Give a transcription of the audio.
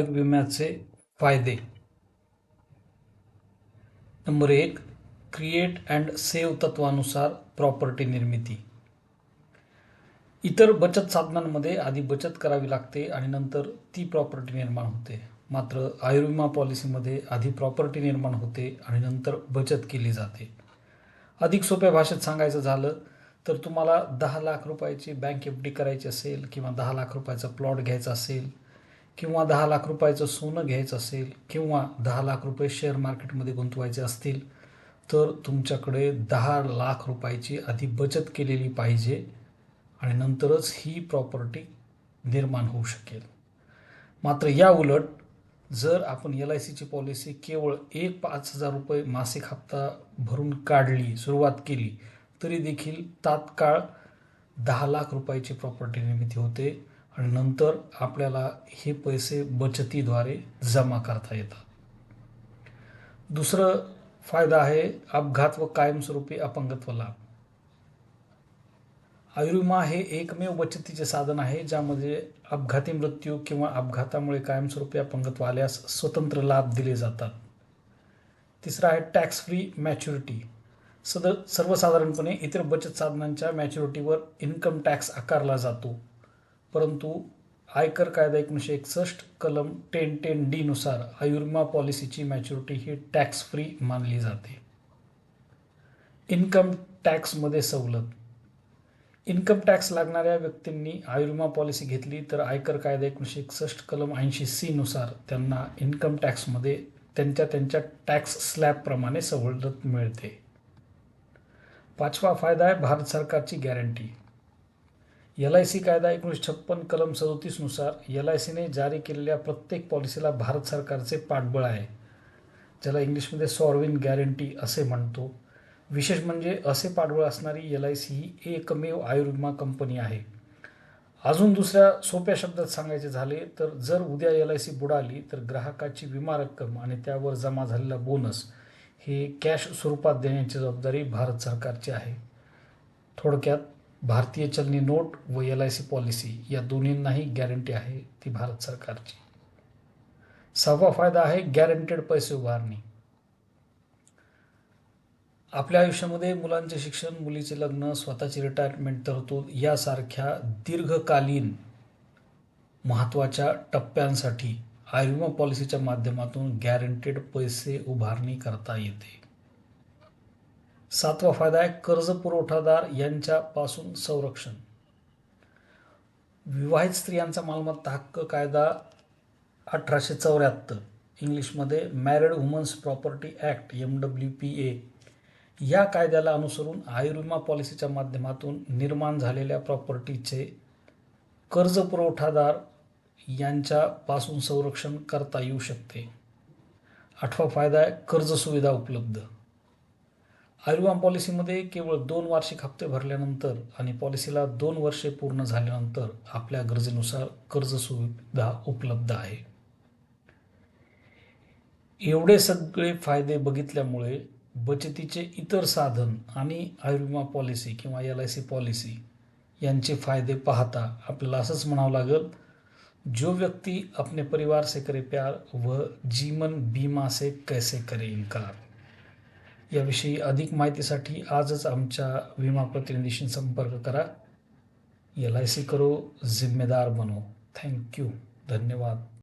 विम्याचे फायदे. नंबर एक क्रिएट अँड सेव्ह तत्वानुसार प्रॉपर्टी निर्मिती. इतर बचत साधनांमध्ये आधी बचत करावी लागते आणि नंतर ती प्रॉपर्टी निर्माण होते. मात्र आयुर्विमा पॉलिसीमध्ये आधी प्रॉपर्टी निर्माण होते आणि नंतर बचत केली जाते. अधिक सोप्या भाषेत सांगायचं झालं तर तुम्हाला दहा लाख रुपयाची बँक एफ डी करायची असेल किंवा दहा लाख रुपयाचा प्लॉट घ्यायचा असेल किंवा दहा लाख रुपयाचं सोनं घ्यायचं असेल किंवा दहा लाख रुपये शेअर मार्केटमध्ये गुंतवायचे असतील तर तुमच्याकडे दहा लाख रुपयाची आधी बचत केलेली पाहिजे आणि नंतरच ही प्रॉपर्टी निर्माण होऊ शकेल. मात्र या उलट जर आपण एल आय सीची पॉलिसी केवळ एक पाच हजार रुपये मासिक हप्ता भरून काढली सुरुवात केली तरी देखील तात्काळ दहा लाख रुपयाची प्रॉपर्टी निर्मिती होते. आणि नंतर आपल्याला हे पैसे बचतीद्वारे जमा करता येतात. दुसरं फायदा आहे अपघात व कायमस्वरूपी अपंगत्व लाभ. आयुर्विमा हे एकमेव बचतीचे साधन आहे ज्यामध्ये अपघाती मृत्यू किंवा अपघातामुळे कायमस्वरूपी अपंगत्व आल्यास स्वतंत्र लाभ दिले जातात. तिसरा आहे टॅक्स फ्री मॅच्युरिटी सद सर्वसाधारणपणे इतर बचत साधनांच्या मॅच्युरिटीवर इन्कम टॅक्स आकारला जातो. परंतु आयकर कायदा एकोणीसशे एकसष्ट कलम टेन टेन डीनुसार आयुर्विमा पॉलिसीची मॅच्युरिटी ही टॅक्स फ्री मानली जाते. इन्कम टॅक्समध्ये सवलत. इन्कम टॅक्स लागणाऱ्या व्यक्तींनी आयुर्विमा पॉलिसी घेतली तर आयकर कायदा एकोणीसशे एकसष्ट कलम ऐंशी सीनुसार त्यांना इन्कम टॅक्समध्ये त्यांच्या त्यांच्या टॅक्स स्लॅबप्रमाणे सवलत मिळते. पाचवा फायदा आहे भारत सरकारची गॅरंटी. एल आय सी कायदा एकोणीसशे छप्पन कलम सदोतीसनुसार एल आय सीने जारी केलेल्या प्रत्येक पॉलिसीला भारत सरकारचे पाठबळ आहे. ज्याला इंग्लिशमध्ये सॉर्विन गॅरंटी असे म्हणतो. विशेष म्हणजे असे पाठबळ असणारी एल आय सी ही एकमेव आयुर्विमा कंपनी आहे. अजून दुसऱ्या सोप्या शब्दात सांगायचे झाले तर जर उद्या एल आय सी बुडाली तर ग्राहकाची विमा रक्कम आणि त्यावर जमा झालेला बोनस हे कॅश स्वरूपात देण्याची जबाबदारी भारत सरकारची आहे. थोडक्यात भारतीय चलनी नोट व एल आय सी पॉलिसी या दोन्हींनाही गॅरंटी आहे ती भारत सरकारची. सहावा फायदा आहे गॅरंटेड पैसे उभारणी. आपल्या आयुष्यामध्ये मुलांचे शिक्षण मुलीचे लग्न स्वतःची रिटायरमेंट तरतूद यासारख्या दीर्घकालीन महत्त्वाच्या टप्प्यांसाठी आयुर्विमा पॉलिसीच्या माध्यमातून गॅरंटेड पैसे उभारणी करता येते. सातवा फायदा आहे कर्ज पुरवठादार यांच्यापासून संरक्षण. विवाहित स्त्रियांचा मालमत्ता हक्क कायदा अठराशे चौऱ्याहत्तर इंग्लिशमध्ये married women's property act M W P A या कायद्याला अनुसरून आयुर्विमा पॉलिसीच्या माध्यमातून निर्माण झालेल्या प्रॉपर्टीचे कर्ज पुरवठादार यांच्यापासून संरक्षण करता येऊ शकते. आठवा फायदा आहे कर्ज सुविधा उपलब्ध. आयुर्विमा पॉलिसीमध्ये केवळ दोन वार्षिक हप्ते भरल्यानंतर आणि पॉलिसीला दोन वर्षे पूर्ण झाल्यानंतर आपल्या गरजेनुसार कर्ज सुविधा उपलब्ध आहे. एवढे सगळे फायदे बघितल्यामुळे बचतीचे इतर साधन आणि आयुर्विमा पॉलिसी किंवा एल आय सी पॉलिसी यांचे फायदे पाहता आपल्याला असंच म्हणावं लागेल जो व्यक्ति अपने परिवार से करे प्यार वह जीवन बीमा से कैसे करे इनकार? याविषयी अधिक माहितीसाठी आजच आमच्या विमा प्रतिनिधीशी संपर्क करा. एल आय सी करो जिम्मेदार बनो. थँक्यू. धन्यवाद.